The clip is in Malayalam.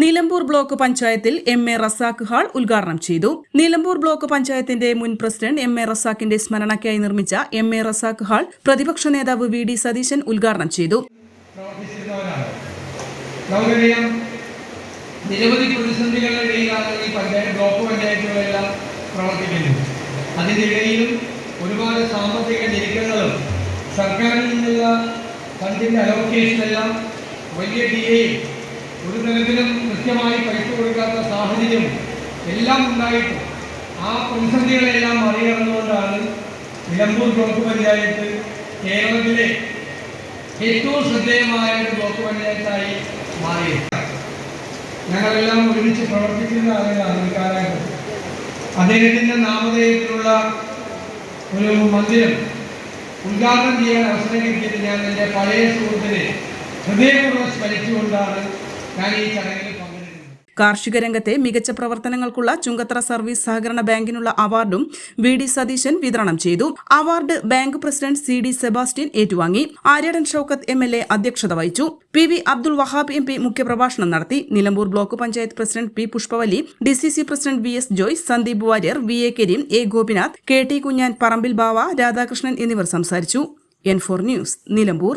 Nilambur block പഞ്ചായത്തിൽ എം എ റസാഖ് ഹാൾ ഉദ്ഘാടനം ചെയ്തു. നിലമ്പൂർ ബ്ലോക്ക് പഞ്ചായത്തിന്റെ മുൻ പ്രസിഡന്റ് എം എ റസാഖിന്റെ സ്മരണയ്ക്കായി നിർമ്മിച്ച എം എ റസാഖ് ഹാൾ പ്രതിപക്ഷ നേതാവ് വി ഡി സതീശൻ ഉദ്ഘാടനം ചെയ്തു. നിരവധി പ്രതിസന്ധികളുടെ ഈ പഞ്ചായത്ത് ബ്ലോക്ക് പഞ്ചായത്തുകളെല്ലാം പ്രവർത്തിക്കുന്നത്. അതിനിടയിലും ഒരുപാട് സാമ്പത്തിക ഞെരുക്കങ്ങളും സർക്കാരിൽ നിന്നുള്ള ഫണ്ടിന്റെ അലോക്കേഷനെല്ലാം വലിയ ഡി ഒരു നിലവിലും കൃത്യമായി പൈസ കൊടുക്കാത്ത സാഹചര്യം എല്ലാം ഉണ്ടായിട്ട് ആ പ്രതിസന്ധികളെല്ലാം മറികടന്നുകൊണ്ടാണ് നിലമ്പൂർ ബ്ലോക്ക് പഞ്ചായത്ത് കേരളത്തിലെ ഏറ്റവും ശ്രദ്ധേയമായ ഒരു ബ്ലോക്ക് പഞ്ചായത്തായി മാറിയത്. ഞങ്ങളെല്ലാം ഒരുമിച്ച് പ്രവർത്തിക്കുന്ന ആളുകളാണ് കാലഘട്ടത്തിൽ. അദ്ദേഹത്തിന്റെ നാമധേയത്തിലുള്ള ഒരു മന്ദിരം ഉദ്ഘാടനം ചെയ്യാൻ അവസരം കിട്ടിയത് ഞാൻ എന്റെ പഴയ സുഹൃത്തിനെ ഹൃദയപൂർവം സ്മരിച്ചുകൊണ്ടാണ് കാർഷിക രംഗത്തെ മികച്ച പ്രവർത്തനങ്ങൾക്കുള്ള ചുങ്കത്തറ സർവീസ് സഹകരണ ബാങ്കിനുള്ള അവാർഡും വി ഡി സതീശൻ വിതരണം ചെയ്തു. Award bank president C D Sebastian ഏറ്റുവാങ്ങി. Aryadan Shoukath M L A അധ്യക്ഷത വഹിച്ചു. P V Abdul Wahab M P മുഖ്യപ്രഭാഷണം നടത്തി. Nilambur block panchayat president P Pushpavalli D C C president V S Joy Sandeep Warrier V A Kareem A Gopinath K T Kunhan Parambil Bava Radhakrishnan എന്നിവർ സംസാരിച്ചു. N four news Nilambur.